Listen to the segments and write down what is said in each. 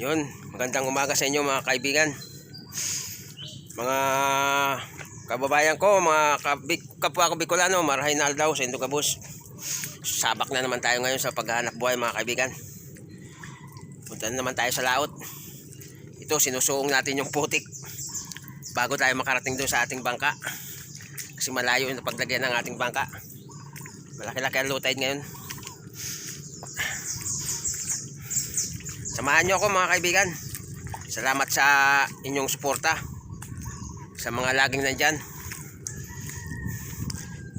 Yun, magandang umaga sa inyo mga kaibigan. Mga kababayan ko, mga kapwa ko Bicolano, marahay na aldaw sa Indogabus. Sabak na naman tayo ngayon sa paghahanap buhay mga kaibigan. Punta na naman tayo sa laot. Ito, sinusuong natin yung putik bago tayo makarating doon sa ating bangka. Kasi malayo yung paglagyan ng ating bangka. Malaki-laki ang low tide ngayon. Samahan nyo ako mga kaibigan. Salamat sa inyong suporta. Sa mga laging nandyan.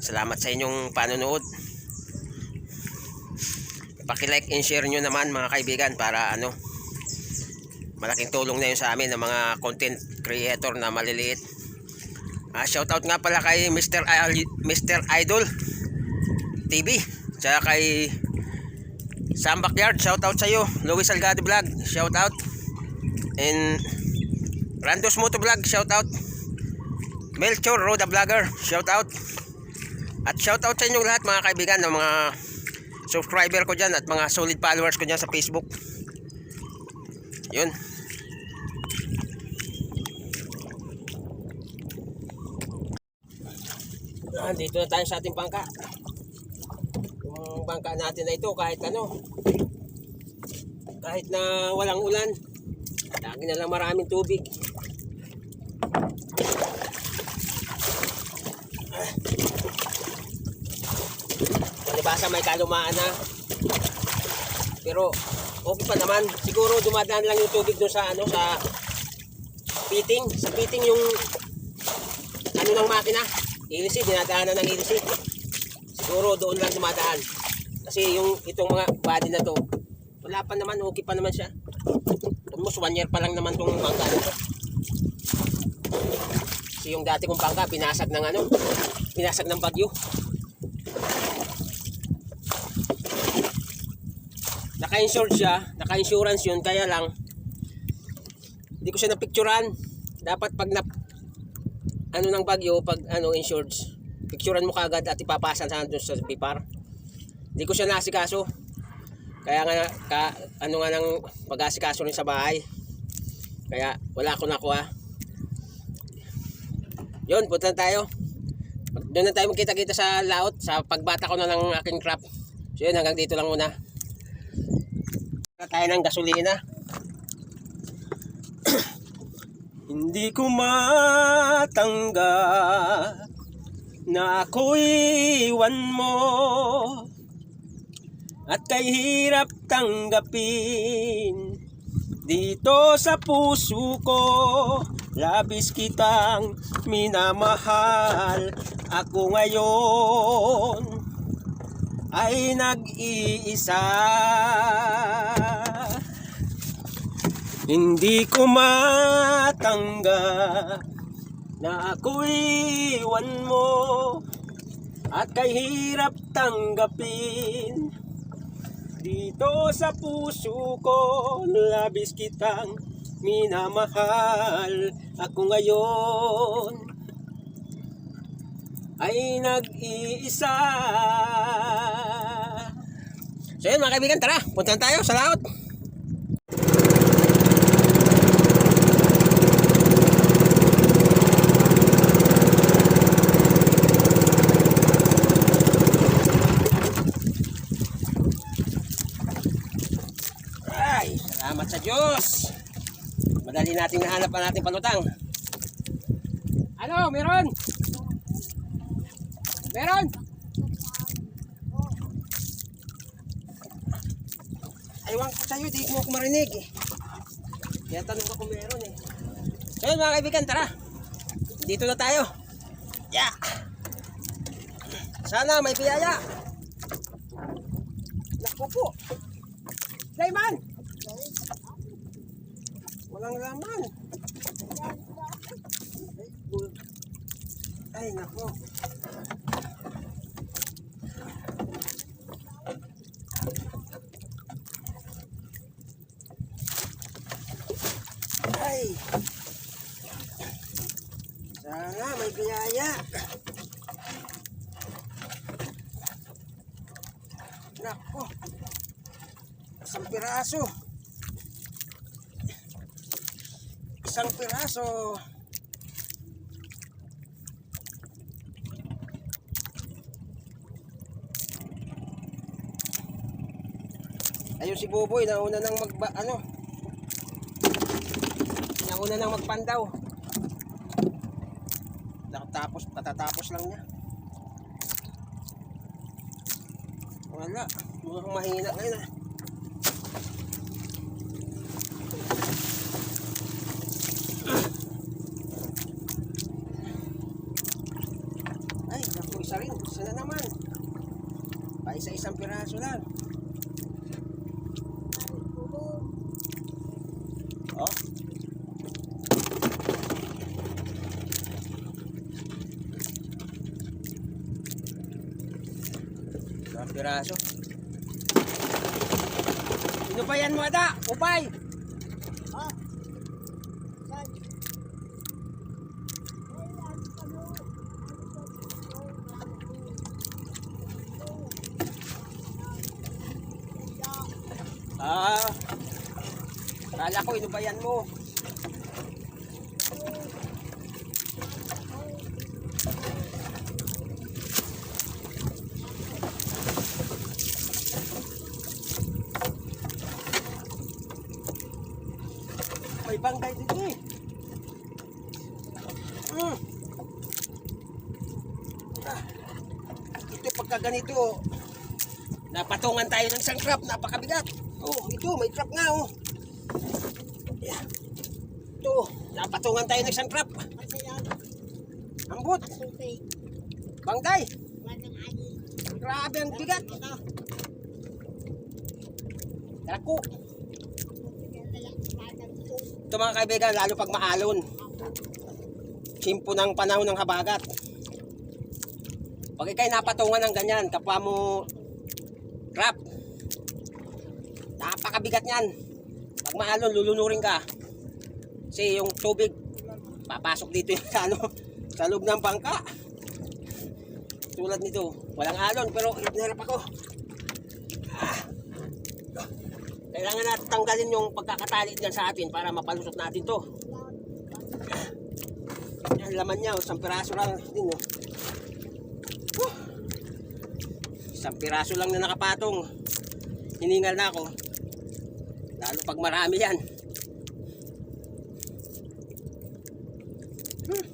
Salamat sa inyong panonood. Paki-like and share nyo naman mga kaibigan para ano malaking tulong na yun sa amin ng mga content creator na maliliit. Ah, shoutout nga pala kay Mr. I- Mr. Idol TV. Tsaka kay Sam Backyard, shout out sa iyo. Luis Salgado Vlog, shout out. And Randos Moto Vlog, shout out. Melchor Roda Vlogger, shout out. At shout out sa inyo lahat mga kaibigan ng mga subscriber ko dyan at mga solid followers ko dyan sa Facebook. Yun. Ah, dito na tayo sa ating bangka yung bangka natin na ito kahit ano. Kahit na walang ulan. Lagi na lang maraming tubig. Palibasa may kalumaan na pero okay pa naman. Siguro dumadaan lang yung tubig doon sa ano sa fitting. Sa fitting yung ano ng makina. Ilisi dinadaanan ng ilisi siguro doon lang dumadaan kasi yung itong mga body na to wala pa naman okay pa naman siya. Almost one year pa lang naman tong bangka na to. Kasi yung dati kong bangka pinasag ng ano pinasag ng bagyo. Naka-insured siya naka-insurance yun kaya lang hindi ko siya napicturan dapat pag na ano ng bagyo pag ano insured picturean mo kagad at ipapasan sa doon sa pipar hindi ko siya nasikaso kaya nga ka, ano nga ng pag-asikaso rin sa bahay. Kaya wala ko nakuha. Yun punta na tayo. Doon na tayo magkita-kita sa laot. Sa pagbata ko na ng aking crop. So yun hanggang dito lang muna. Na tayo ng gasolina. Hindi ko matanggap na ako'y iwan mo at kay hirap tanggapin. Dito sa puso ko labis kitang minamahal. Ako ngayon ay nag-iisa. Hindi ko matanggap na ako'y iwan mo at kay hirap tanggapin dito sa puso ko labis kitang minamahal ako ngayon ay nag-iisa So yun mga kaibigan, tara, puntahan tayo sa laot. Ay, salamat sa Diyos. Madali natin nahanap ang ating palutang. Ano, meron? Meron? Ewan ko sa'yo, di mo ako marinig eh. Kaya tanong ko meron eh. So yun mga kaibigan, tara. Dito na tayo. Yeah. Sana may biyaya. Naku po. Layman! Walang laman. Ay, nako. Ay. Sana may biyaya. Nako. Isang piraso. Isang piraso. Ayun si Buboy, nauna nang magba, ano, nauna nang magpandaw. Nakatapos, patatapos lang niya. Wala, mukhang mahina ngayon ah. Ay, naku, isa rin. Isa na naman. Pa isa-isang piraso lang. Oh. Isang piraso. Sino ba yan mo, Ada? Upay! Ah. Kala ko inubayan mo. May bangkay dito eh. Mm. Ah. Ito pagka ganito, napatungan tayo ng napakabigat. Oh, ito, may trap nga oh. Yeah. Ito, napatungan tayo ng isang trap. Ambot, bangkay. Grabe ang bigat. Dako. Ito mga kaibigan, lalo pag maalon. Simpo ng panahon ng habagat. Pag ikay napatungan ng ganyan, kapwa mo trap. Napakabigat niyan. Pag maalon, lulunurin ka. Kasi yung tubig, papasok dito yung sa, ano, sa loob ng bangka. Tulad nito, walang alon pero hirap ako. Ah. Kailangan natin tanggalin yung pagkakatali dyan sa atin para mapalusot natin to. Yan, laman niya, oh, isang piraso lang din. Oh. Whew. Isang piraso lang na nakapatong. Hiningal na ako. Pag marami yan. Hmm.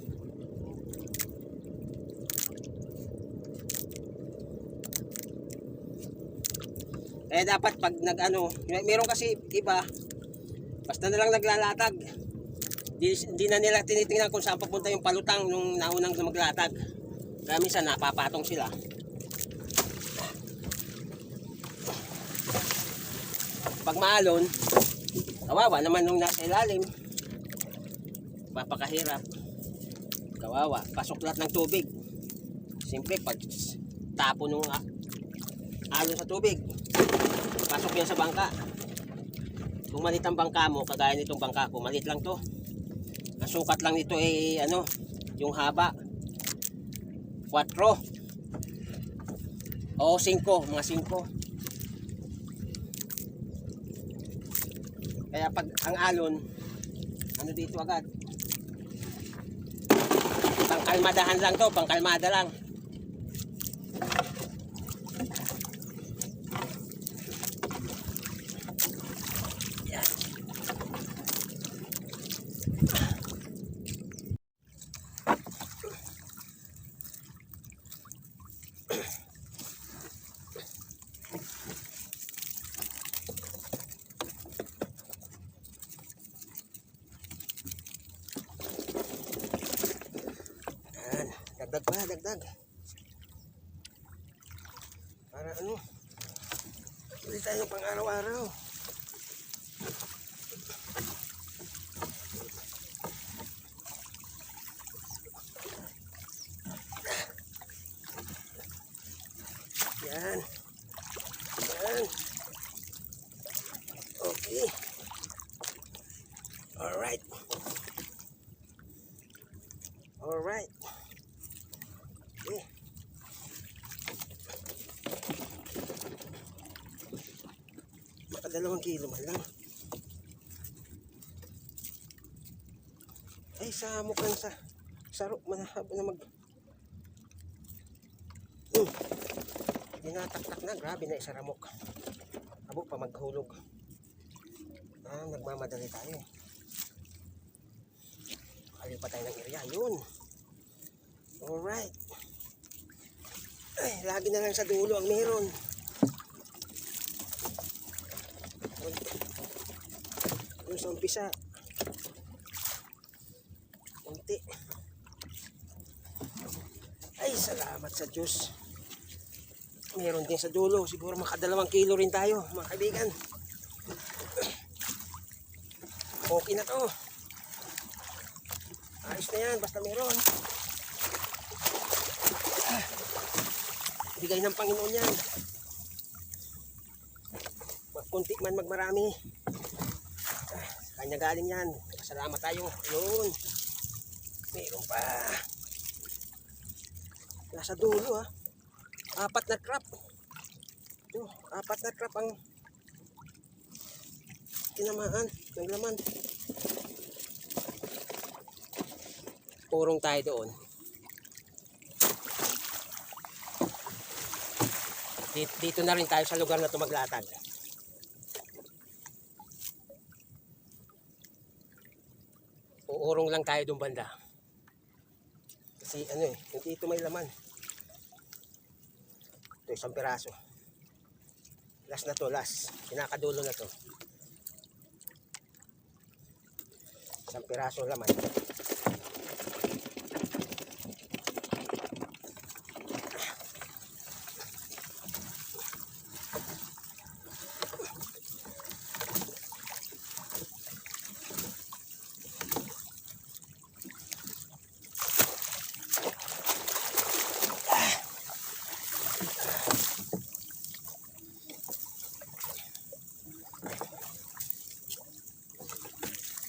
Eh dapat pag nag ano, meron kasi iba, basta na lang naglalatag. Di, di na nila tinitingnan kung saan papunta yung palutang nung naunang maglatag. Kaya minsan napapatong sila. Pag maalon, kawawa naman nung nasa ilalim. Papakahirap. Kawawa, pasok lahat ng tubig. Siyempre, pag tapo nung alon sa tubig, pasok yan sa bangka. Kung malit ang bangka mo, kagaya nitong bangka ko, malit lang to. Ang sukat lang nito ay ano, yung haba. 4 o 5, mga 5. Kaya pag ang alon, ano dito agad? Pangkalmadahan lang to, pangkalmada lang. Yan. Yan. Dagdag pa, dagdag. Para ano? Hindi tayo pang araw-araw. Yan. Yan. Okay. Alright. Alright. Okay. Makadalawang kilo man lang. Ay, sa mukhang sa saro manahab na mag hmm. Dinataktak na, grabe na isa ramok. Abo pa maghulog. Ah, nagmamadali tayo. eh. Kalipa tayo ng area. Yun. Alright. Ay, lagi na lang sa dulo ang meron. Yung sa umpisa. Unti. Ay, salamat sa Diyos. Meron din sa dulo. Siguro makadalawang kilo rin tayo, mga kaibigan. Okay na to. Ayos na yan, basta meron. Ah, Bigay ng Panginoon yan. Magkunti man magmarami. Kanya galing yan. Salamat tayo. Yun. Meron pa. Nasa dulo ah. Apat na trap. Ito, apat na trap ang tinamaan ng laman. Purong tayo doon. Dito, dito na rin tayo sa lugar na tumaglatag. Uurong lang tayo doon banda. Kasi ano eh, hindi ito may laman. Ito isang piraso. Last na to, last. Pinakadulo na to. Isang piraso laman.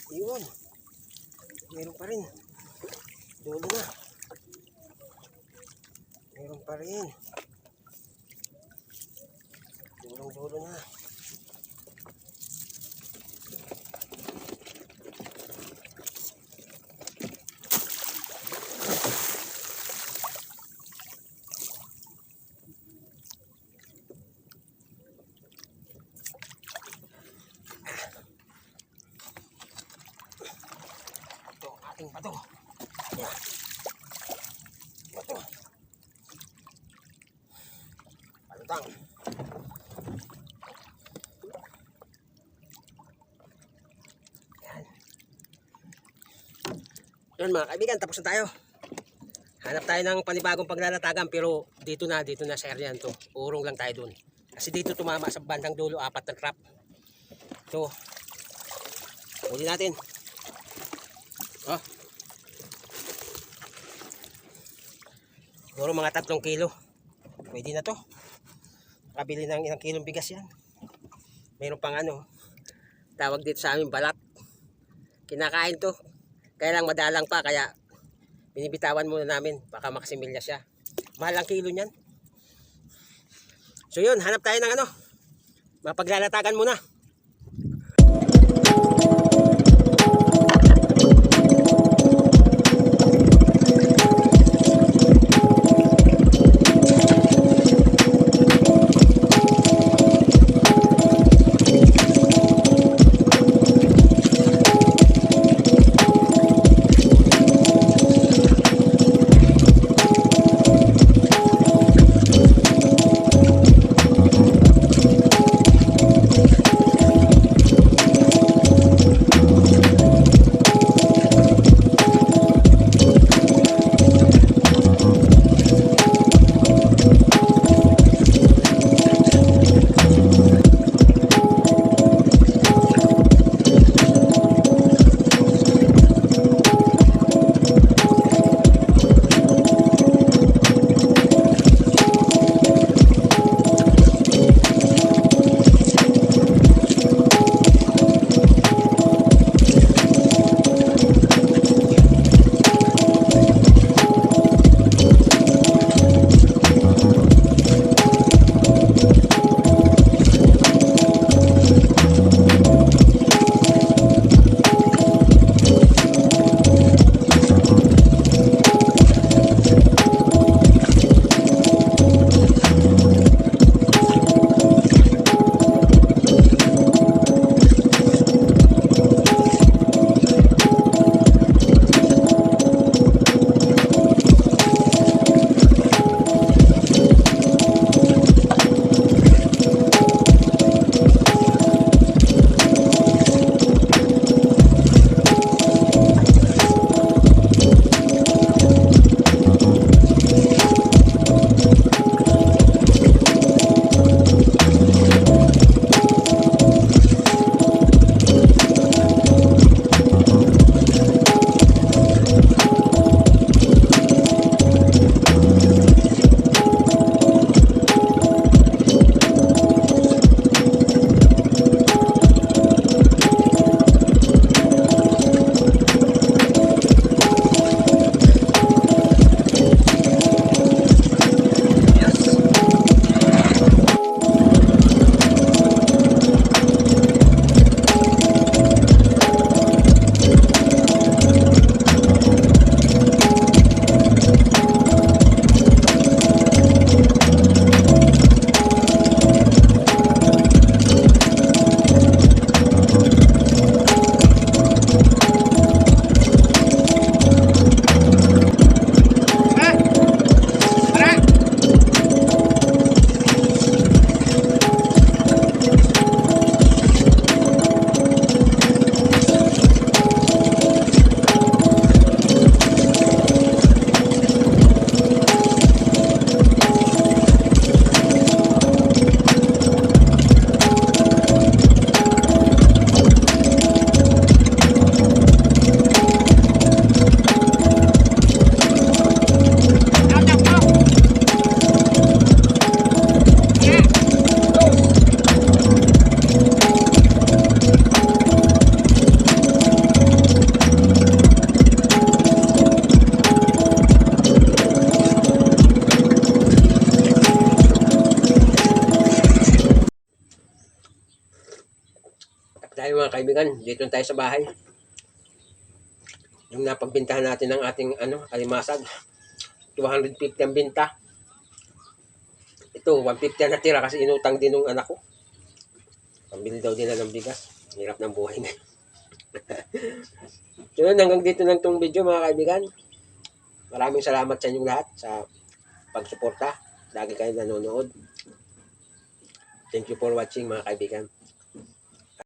Yun. Meron pa rin. Dulo na. Meron pa rin. Dulong dulo na. Pantang. Yan. Yun mga kaibigan, tapos na tayo. Hanap tayo ng panibagong paglalatagan pero dito na, dito na sa area to. Urong lang tayo dun. Kasi dito tumama sa bandang dulo, apat na trap. Ito. Huli natin. Oh. Siguro mga tatlong kilo. Pwede na to. Kabili ng ilang kilong bigas yan. Mayroon pang ano. Tawag dito sa amin balat. Kinakain to. Kaya lang madalang pa kaya binibitawan muna namin. Baka makasimilya siya. Mahal ang kilo niyan. So yun, hanap tayo ng ano. Mapaglalatagan muna. Tayo mga kaibigan, dito na tayo sa bahay. Yung napagbintahan natin ng ating ano, alimasag. 250 ang binta. Ito, 150 ang natira kasi inutang din ng anak ko. Pambili daw nila ng bigas. Hirap ng buhay ngayon. so yun, hanggang dito lang tong video mga kaibigan. Maraming salamat sa inyong lahat sa pagsuporta. Lagi kayo nanonood. Thank you for watching mga kaibigan.